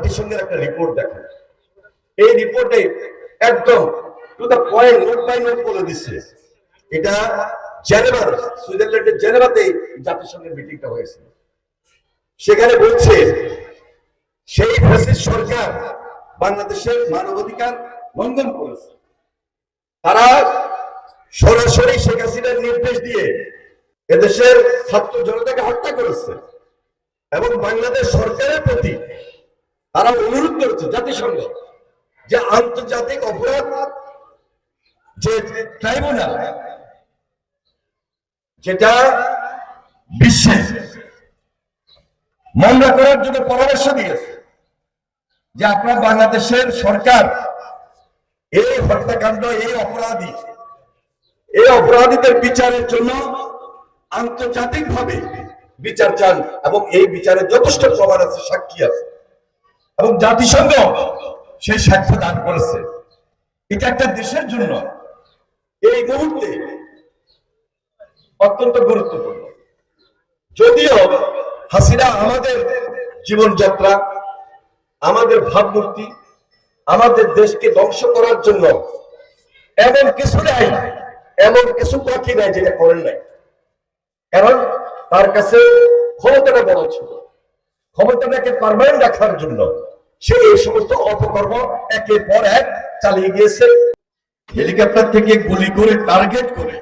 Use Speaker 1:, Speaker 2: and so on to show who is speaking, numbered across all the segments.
Speaker 1: জাতিসংঘের একটা রিপোর্ট দেখেন। এই রিপোর্টে একদম to point note by note বলে দিচ্ছে। এটা জেনেভা সুইজারল্যান্ডের জেনেভাতে জাতিসংঘের মিটিংটা হয়েছিল সেখানে বলছে, সেই ফ্যাসিস্ট সরকার বাংলাদেশের মানবাধিকার লঙ্ঘন করেছে। তারা সরাসরি শেখ হাসিনার নির্দেশ দিয়ে এদেশের ছাত্র জনতাকে হত্যা করেছে এবং বাংলাদেশ সরকারের প্রতি তারা অনুরোধ করেছে জাতিসংঘ যে আন্তর্জাতিক অপরাধ যে ট্রাইব্যুনাল, যেটা বিশ্বে মামলা করার জন্য পরামর্শ দিয়েছে যে আপনার বাংলাদেশের সরকার এই হত্যাকাণ্ড, এই অপরাধী, এই অপরাধীদের বিচারের জন্য আন্তর্জাতিক ভাবে বিচার চান এবং এই বিচারে যথেষ্ট প্রমাণ আছে, সাক্ষী আছে। এবং জাতিসংঘ সেই সাক্ষ্য দান করেছে। এটা একটা দেশের জন্য এই মুহূর্তে অত্যন্ত গুরুত্বপূর্ণ। যদিও হাসিনা আমাদের জীবনযাত্রা, আমাদের ভাবমূর্তি, আমাদের দেশকে ধ্বংস করার জন্য এমন কিছু নাই, এমন কিছু বাকি নাই যেটা করেন নাই। কারণ তার কাছে ক্ষমতাটা বড় ছিল। ক্ষমতাটাকে পারমানেন্ট রাখার জন্য সে এই সমস্ত অপকর্ম একের পর এক চালিয়ে গিয়েছে। হেলিকপ্টার থেকে গুলি করে, টার্গেট করে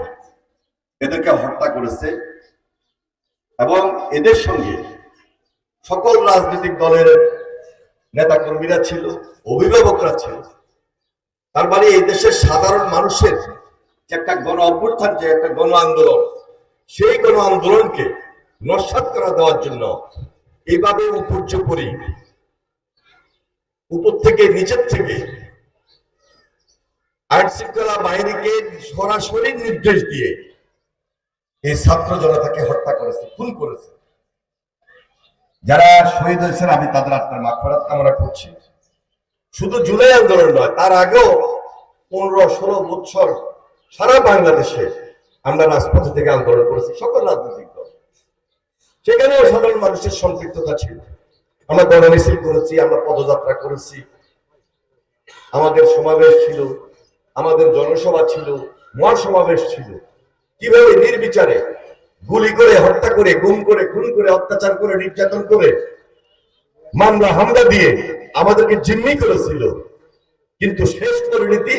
Speaker 1: এদেরকে হত্যা করেছে। এবং এদের সঙ্গে সকল রাজনৈতিক দলের নেতা কর্মীরা ছিল, অভিভাবকরা ছিল। তার মানে এই দেশের সাধারণ মানুষের যে একটা গণ অভ্যুত্থান, যে একটা গণ আন্দোলন, সেই গণ আন্দোলনকে নস্বাত করা দেওয়ার জন্য এইভাবে উপর্য করি উপর থেকে নিচের থেকে আইন শৃঙ্খলা বাহিনীকে সরাসরি নির্দেশ দিয়ে এই ছাত্র জনতাকে হত্যা করেছে, খুন করেছে। যারা শহীদ হয়েছেন, আমি তাদের আত্মার মাফরাত কামনা করছি। শুধু জুলাই আন্দোলন নয়, তার আগেও পনেরো, ষোলো বছর সারা বাংলাদেশে আমরা রাজপথে থেকে আন্দোলন করেছি, সকল রাজনৈতিক দল। সেখানেও সাধারণ মানুষের সম্পৃক্ততা ছিল। আমরা গণমিছিল করেছি, আমরা পদযাত্রা করেছি। আমাদের সমাবেশ ছিল, আমাদের জনসভা ছিল, মহাসমাবেশ ছিল। কীভাবে নির্বিচারে গুলি করে, হত্যা করে, গুম করে, খুন করে, অত্যাচার করে, নির্যাতন করে মামলা, হামলা দিয়ে আমাদেরকে জিম্মি করেছিল। কিন্তু শেষ পরিণতি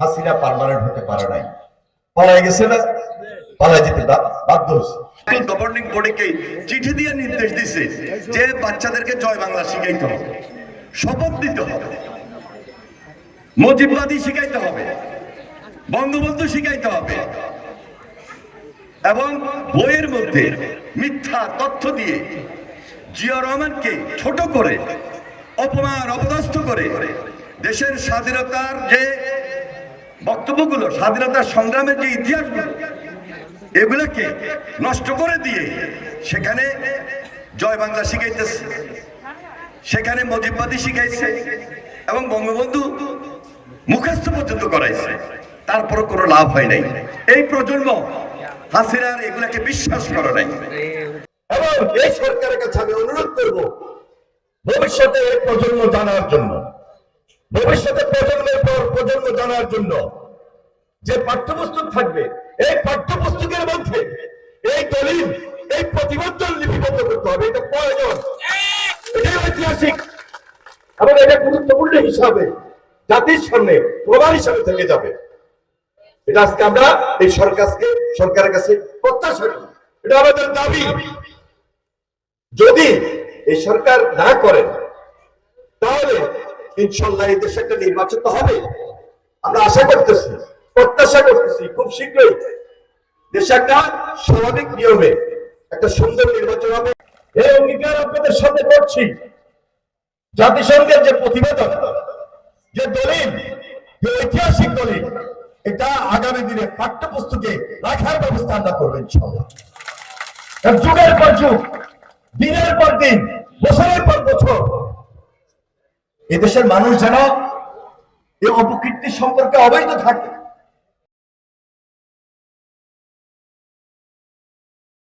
Speaker 1: হাসিনা পারমানেন্ট হতে পারে নাই। পালাই গেছে না? পালাই বাধ্য হয়েছে।
Speaker 2: গভর্নিং চিঠি দিয়ে নির্দেশ দিছে যে বাচ্চাদেরকে জয় বাংলা শিখাইতে হবে, শপথ দিতে হবে শিখাইতে হবে, বঙ্গবন্ধু শিখাইতে হবে, এবং বইয়ের মধ্যে মিথ্যা তথ্য দিয়ে জিয়া রহমানকে ছোট করে, অপমান, অপদস্থ করে দেশের স্বাধীনতার যে বক্তব্যগুলো, স্বাধীনতার সংগ্রামের যে ইতিহাসগুলো এগুলোকে নষ্ট করে দিয়ে সেখানে জয় বাংলা শিখাইতেছে। সেখানে মজিববাদী শিখাইছে এবং বঙ্গবন্ধু মুখস্থ পর্যন্ত করাইছে। তারপর কোনো লাভ হয় নাই। এই প্রজন্ম হাসিনার এগুলাকে বিশ্বাস করে নাই।
Speaker 1: এবং এই সরকারের কাছে আমি অনুরোধ করব, ভবিষ্যতে এই প্রজন্ম জানার জন্য, ভবিষ্যতে প্রজন্মের পর প্রজন্ম জানার জন্য যে পাঠ্যপুস্তক থাকবে এই পাঠ্যপুস্তকের মধ্যে এই দলিল, এই প্রতিবদ্ধ লিপিবদ্ধ করতে হবে, এটা প্রয়োজন। এটাই ঐতিহাসিক। এবং এটা গুরুত্বপূর্ণ হিসাবে জাতির সামনে প্রমাণ হিসাবে থেকে যাবে। এটা আজকে আমরা এই সরকারকে, সরকারের কাছে প্রত্যাশা করি। এটা আমাদের দাবি। যদি এই সরকার না করেন তাহলে ইনশাল্লাহ এই দেশে একটা নির্বাচন তো হবে। আমরা আশা করতেছি। প্রত্যাশা করতেছি, খুব শীঘ্রই। দেশে একটা স্বাভাবিক নিয়মে একটা সুন্দর নির্বাচন হবে। এই অঙ্গীকার আপনাদের সাথে করছি। জাতিসংঘের যে প্রতিবেদন, যে দলিল, যে ঐতিহাসিক দলিল, এটা আগামী দিনে পাঠ্যপুস্তকে রাখার ব্যবস্থা আমরা করবেন যুগের পর যুগ, দিনের পর দিন, বছরের পর বছর, এদেশের মানুষ যেন এই অপকীর্তি সম্পর্কে অবৈধ থাকে।